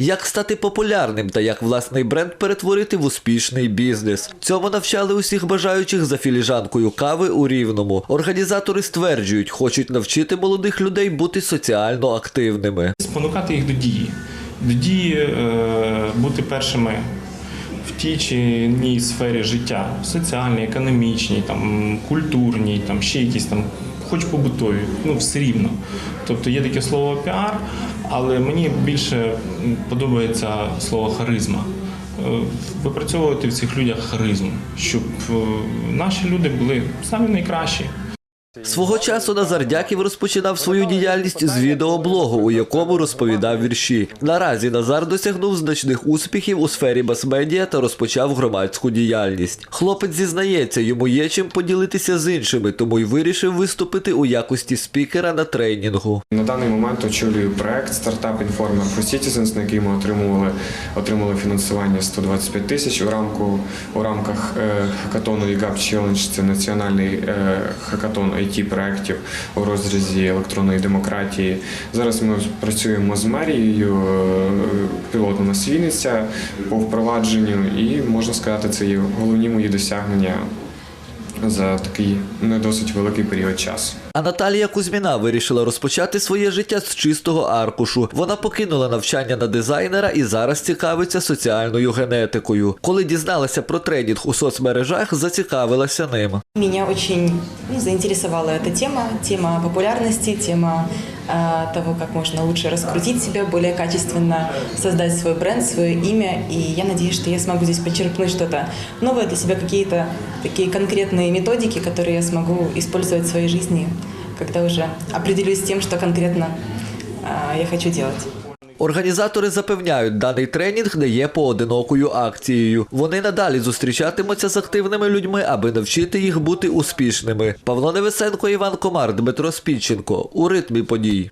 Як стати популярним та як власний бренд перетворити в успішний бізнес. Цьому навчали усіх бажаючих за філіжанкою кави у Рівному. Організатори стверджують, хочуть навчити молодих людей бути соціально активними. спонукати їх до дії, до дії е, бути першими в тій чи іншій сфері життя, соціальній, економічній, культурній, там, ще якісь там, хоч побутові, ну все рівно. Тобто є таке слово піар, але мені більше подобається слово харизма. Е, Випрацьовувати в цих людях харизму, щоб е, наші люди були самі найкращі. Свого часу Назар Дяків розпочинав свою діяльність з відеоблогу, у якому розповідав вірші. Наразі Назар досягнув значних успіхів у сфері мас-медіа та розпочав громадську діяльність. Хлопець зізнається, йому є чим поділитися з іншими, тому й вирішив виступити у якості спікера на тренінгу. На даний момент очолюю проект стартап Informer for Citizens, на який ми отримували, отримали фінансування 125 тисяч у рамку у рамках е, хакатону EGAP Challenge. Це національний е, хакатон it проєктів у розрізі електронної демократії. Зараз ми працюємо з мерією пілотом пілотно Вінниця по впровадженню, і можна сказати, це є головні мої досягнення за такий не досить великий період часу. А Наталія Кузьміна вирішила розпочати своє життя з чистого аркушу. Вона покинула навчання на дизайнера і зараз цікавиться соціальною генетикою. Коли дізналася про тренінг у соцмережах, зацікавилася ним. Меня очень ну, заинтересовала эта тема, тема популярности, тема э, того, как можно лучше раскрутить себя, более качественно создать свой бренд, свое имя. И я надеюсь, что я смогу здесь почерпнуть что-то новое для себя, какие-то такие конкретные методики, которые я смогу использовать в своей жизни, когда уже определюсь с тем, что конкретно я хочу делать. Організатори запевняють, даний тренінг не є поодинокою акцією. Вони надалі зустрічатимуться з активними людьми, аби навчити їх бути успішними. Павло Невесенко, Іван Комар, Дмитро Спідченко у ритмі подій.